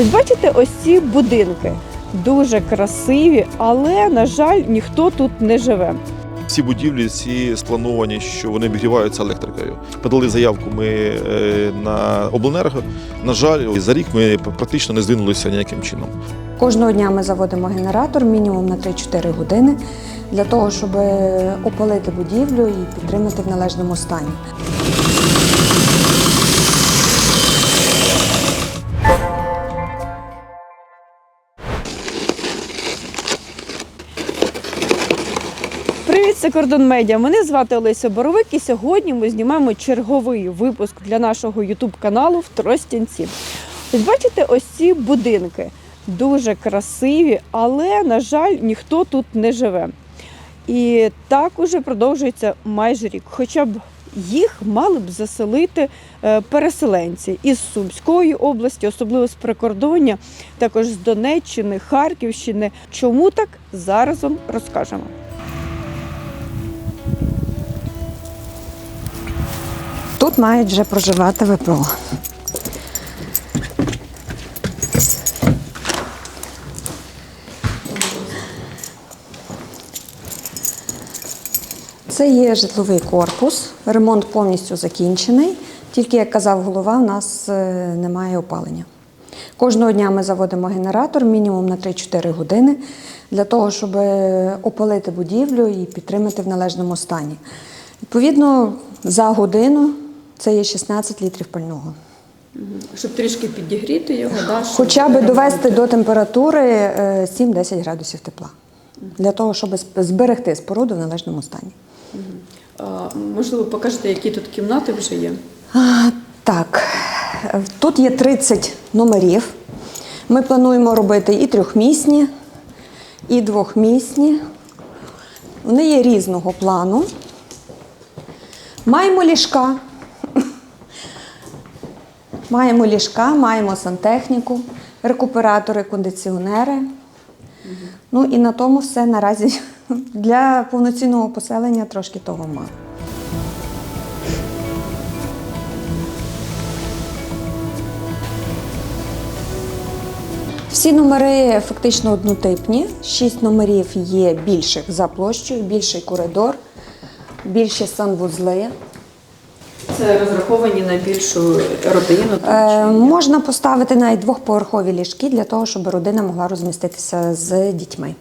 Ось бачите, ось ці будинки дуже красиві, але на жаль, ніхто тут не живе. Всі будівлі всі сплановані, що вони обігріваються електрикою. Подали заявку ми е, на обленерго. На жаль, за рік ми практично не здвинулися ніяким чином. Кожного дня ми заводимо генератор мінімум на 3-4 години для того, щоб опалити будівлю і підтримати в належному стані. Це Кордон Медіа. Мене звати Олеся Боровик, і сьогодні ми знімаємо черговий випуск для нашого Ютуб каналу в Тростянці. Ось бачите, ось ці будинки дуже красиві, але на жаль, ніхто тут не живе. І так уже продовжується майже рік. Хоча б їх мали б заселити е, переселенці із Сумської області, особливо з прикордоння, також з Донеччини, Харківщини. Чому так зараз вам розкажемо. Тут мають вже проживати ВПО. Це є житловий корпус, ремонт повністю закінчений. Тільки, як казав голова, у нас е, немає опалення. Кожного дня ми заводимо генератор мінімум на 3-4 години для того, щоб опалити будівлю і підтримати в належному стані. Відповідно, за годину це є 16 літрів пального. Щоб трішки підігріти його, да, Хоча б довести до температури е, 7-10 градусів тепла. Для того, щоб зберегти споруду в належному стані. Можливо, покажете, які тут кімнати вже є. А, Так, е, тут є 30 номерів. Ми плануємо робити і трьохмісні, і двохмісні. Вони є різного плану. Маємо ліжка. Маємо ліжка, маємо сантехніку, рекуператори, кондиціонери. Ну і на тому все наразі для повноцінного поселення трошки того мало. Всі номери фактично однотипні. Шість номерів є більших за площею, більший коридор, більші санвузли. Це розраховані на більшу родину. Е, можна поставити навіть двохповерхові ліжки для того, щоб родина могла розміститися з дітьми.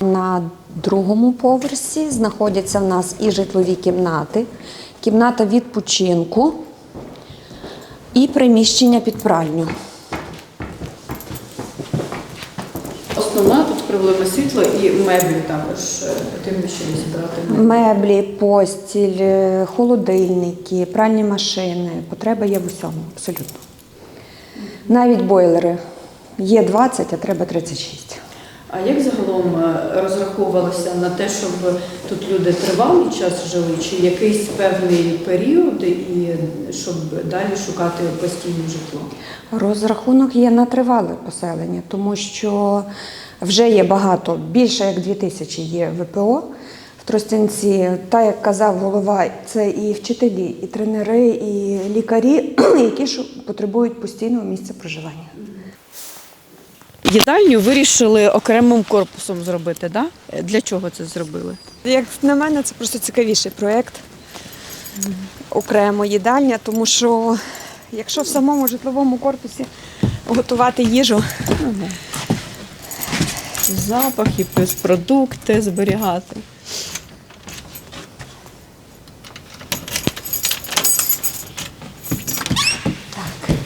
На другому поверсі знаходяться в нас і житлові кімнати, кімната відпочинку і приміщення під пральню. Основна тут проблема світла і меблі також потрібно ще зібрати. Меблі, постіль, е, холодильники, пральні машини. Потреба є в усьому, абсолютно. Навіть бойлери. Є 20, а треба 36. А як загалом е, розраховувалося на те, щоб тут люди тривалий час жили, чи якийсь певний період, і щоб далі шукати постійне житло? Розрахунок є на тривале поселення, тому що вже є багато, більше як 2 тисячі є ВПО в Тростянці. Та, як казав голова, це і вчителі, і тренери, і лікарі, які потребують постійного місця проживання. Їдальню вирішили окремим корпусом зробити, да? Для чого це зробили? Як на мене, це просто цікавіший проєкт. Окремо їдальня, тому що якщо в самому житловому корпусі готувати їжу, Запахи, плюс продукти зберігати.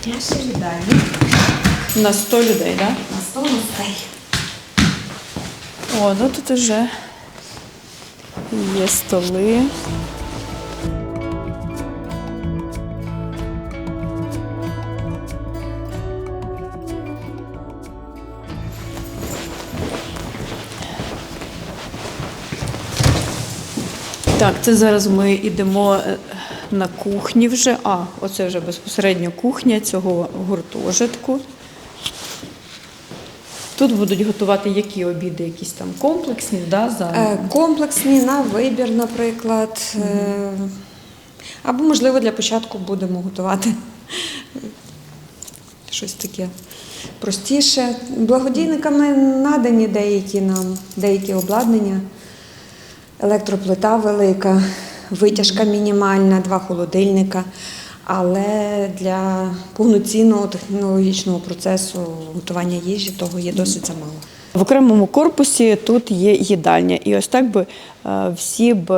Наша їдальня На 100 людей, так? Да? На 100 гостей. О, ну тут уже є столи. Так, це зараз ми йдемо е, на кухні вже. А, оце вже безпосередньо кухня цього гуртожитку. Тут будуть готувати які обіди, якісь там комплексні, да, за е, комплексні на вибір, наприклад. Е, Або, можливо, для початку будемо готувати щось таке простіше. Благодійниками надані деякі нам, деякі обладнання, електроплита велика, витяжка мінімальна, два холодильника. Але для повноцінного технологічного процесу готування їжі того є досить замало. В окремому корпусі тут є їдальня. І ось так би е, всі б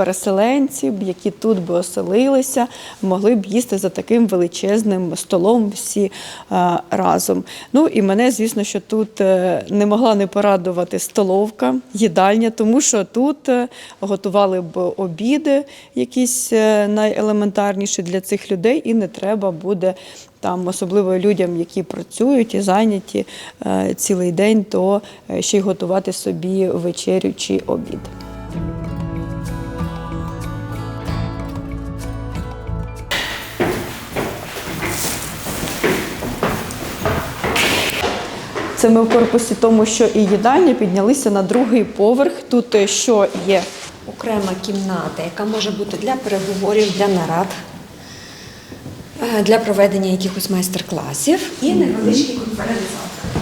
переселенці, б, які тут би оселилися, могли б їсти за таким величезним столом всі е, разом. Ну і мене, звісно, що тут е, не могла не порадувати столовка, їдальня, тому що тут е, готували б обіди, якісь найелементарніші для цих людей, і не треба буде там, особливо людям, які працюють і зайняті е, цілий день, то ще й готувати собі вечерю чи обід. Це ми в корпусі тому, що і їдальня піднялися на другий поверх. Тут е, що є? Окрема кімната, яка може бути для переговорів, для нарад, е, для проведення якихось майстер-класів і невеличкий конференц-зал.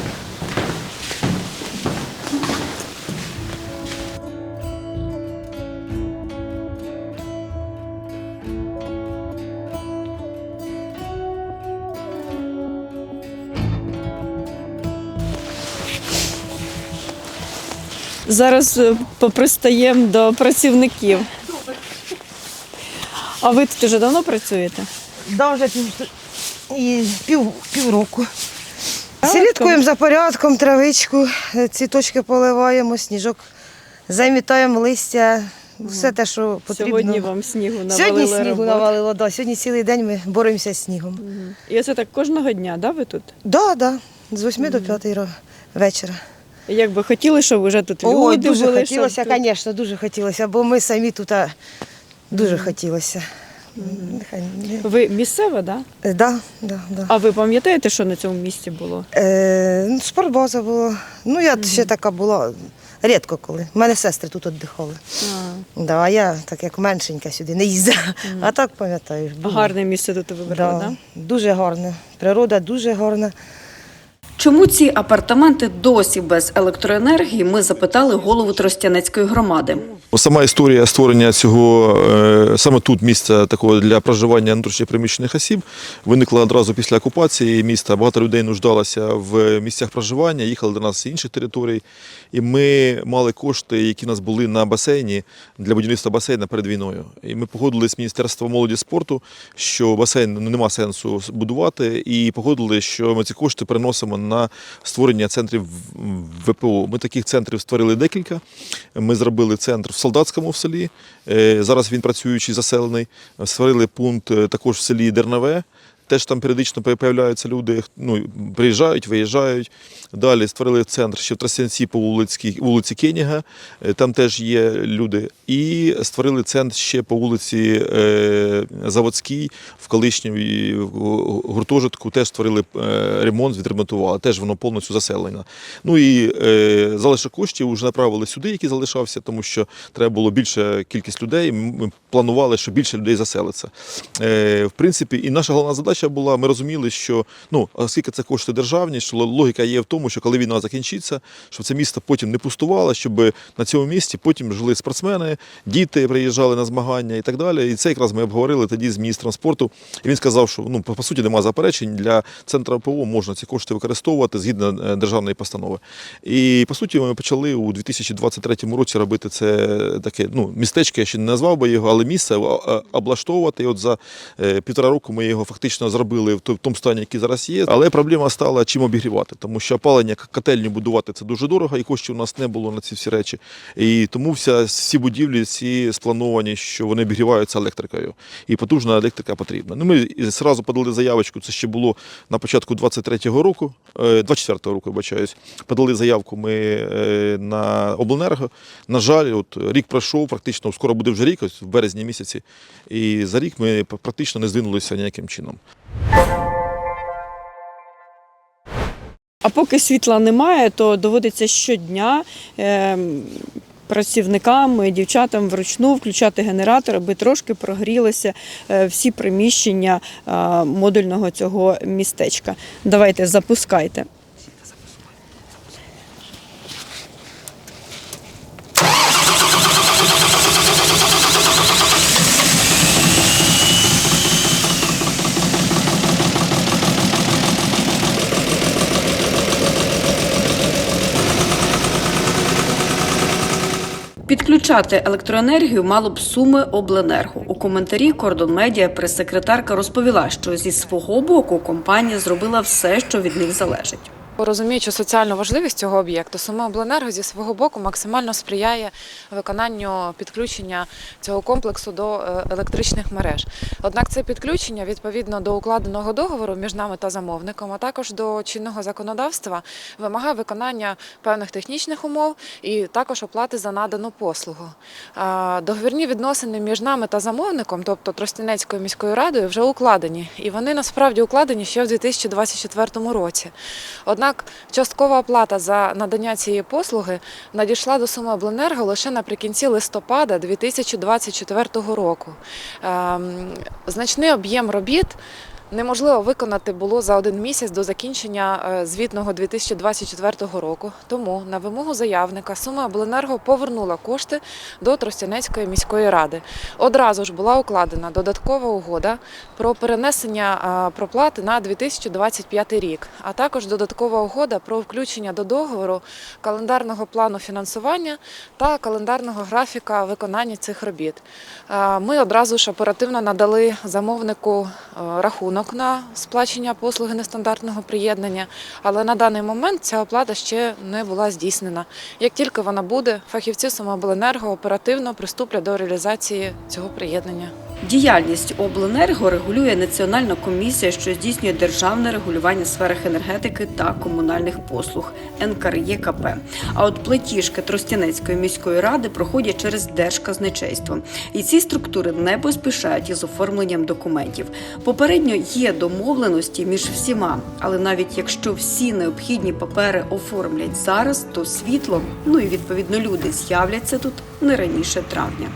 Зараз е, попристаємо до працівників. А ви тут вже давно працюєте? Да, вже пів, і пів, півроку. Слідкуємо за порядком, травичку, е, цвіточки поливаємо, сніжок, замітаємо листя, все те, що потрібно. Сьогодні вам снігу навалили Сьогодні снігу роботи. навалило, да. сьогодні цілий день ми боремося з снігом. І оце так кожного дня, да, ви тут? Да, да, з 8 до 5 вечора. Як би хотіли, щоб вже тут люди Ой, дуже були, хотілося, тут- звісно, дуже хотілося, бо ми самі тут а, дуже хотілося. Нехай не- Ви місцева, да? Е, Да, да, да. А ви пам'ятаєте, що на цьому місці було? Е, ну, спортбаза була. Ну, я ще така була рідко коли. У мене сестри тут віддихали. А, Да, а я так як меншенька сюди не їздила. А так пам'ятаю. було. гарне місце тут вибрали, да. да? Дуже гарне. Природа дуже гарна. Чому ці апартаменти досі без електроенергії? Ми запитали голову Тростянецької громади. Сама історія створення цього е, саме тут місця такого для проживання внутрішньопереміщених осіб виникла одразу після окупації міста. Багато людей нуждалося в місцях проживання, їхали до нас з інших територій. І ми мали кошти, які в нас були на басейні для будівництва басейна перед війною. І ми погодилися з Міністерством молоді спорту, що басейн нема сенсу будувати, і погодили, що ми ці кошти переносимо на створення центрів ВПО. Ми таких центрів створили декілька. Ми зробили центр в Солдатському в селі. Е, Зараз він працюючий, заселений. Створили пункт е, також в селі Дернове. Теж там періодично появляються люди, ну, приїжджають, виїжджають. Далі створили центр ще в Тростянці по вулиці, вулиці Кеніга, е, там теж є люди. І створили центр ще по вулиці е, Заводській, в колишньому гуртожитку теж створили е, ремонт, відремонтували. Теж воно повністю заселено. Ну і залишок коштів вже направили сюди, який залишався, тому що треба було більша кількість людей. Ми планували, що більше людей заселиться. В принципі, і наша головна задача була: ми розуміли, що ну, оскільки це кошти державні, що логіка є в тому, що коли війна закінчиться, щоб це місто потім не пустувало, щоб на цьому місці потім жили спортсмени, діти приїжджали на змагання і так далі. І це якраз ми обговорили тоді з міністром спорту. І він сказав, що ну по суті немає заперечень для центру ПО можна ці кошти використовувати згідно е, державної постанови. І по суті, ми почали у 2023 році робити це таке ну містечко. Я ще не назвав би його, але місце облаштовувати. І от за е, півтора року ми його фактично зробили в тому стані, який зараз є. Але проблема стала чим обігрівати, тому що опалення котельню будувати це дуже дорого, і коштів у нас не було на ці всі речі. І тому вся всі будівлі всі сплановані, що вони обігріваються електрикою, і потужна електрика потрібна. Ну ми зразу подали заявочку. Це ще було на початку 23-го року, е, 24-го року, вибачаюсь. Подали заявку ми е, на обленерго. На жаль, от рік пройшов, практично скоро буде вже рік, ось в березні місяці. І за рік ми практично не здвинулися ніяким чином. А поки світла немає, то доводиться щодня ем, працівникам, дівчатам вручну включати генератор, аби трошки прогрілися е, всі приміщення е, модульного цього містечка. Давайте запускайте. Підключати електроенергію мало б суми обленерго. У коментарі Кордон Медіа прес-секретарка розповіла, що зі свого боку компанія зробила все, що від них залежить. Розуміючи соціальну важливість цього об'єкту, Суми Обленерго зі свого боку максимально сприяє виконанню підключення цього комплексу до е, електричних мереж. Однак це підключення відповідно до укладеного договору між нами та замовником, а також до чинного законодавства, вимагає виконання певних технічних умов і також оплати за надану послугу. Договірні відносини між нами та замовником, тобто Тростянецькою міською радою, вже укладені, і вони насправді укладені ще в 2024 році. Однак часткова оплата за надання цієї послуги надійшла до суми обленерго лише наприкінці листопада 2024 року. Ем, Значний об'єм робіт. Неможливо виконати було за один місяць до закінчення е, звітного 2024 року. Тому на вимогу заявника Сума Обленерго повернула кошти до Тростянецької міської ради. Одразу ж була укладена додаткова угода про перенесення е, проплати на 2025 рік, а також додаткова угода про включення до договору календарного плану фінансування та календарного графіка виконання цих робіт. Е, Ми одразу ж оперативно надали замовнику е, рахунок на сплачення послуги нестандартного приєднання, але на даний момент ця оплата ще не була здійснена. Як тільки вона буде, фахівці Самообленерго оперативно приступлять до реалізації цього приєднання. Діяльність обленерго регулює Національна комісія, що здійснює державне регулювання в сферах енергетики та комунальних послуг НКРЄКП. А от платіжки Тростянецької міської ради проходять через Держказначейство. І ці структури не поспішають із оформленням документів. Попередньо є домовленості між всіма, але навіть якщо всі необхідні папери оформлять зараз, то світло, ну і відповідно люди з'являться тут не раніше травня.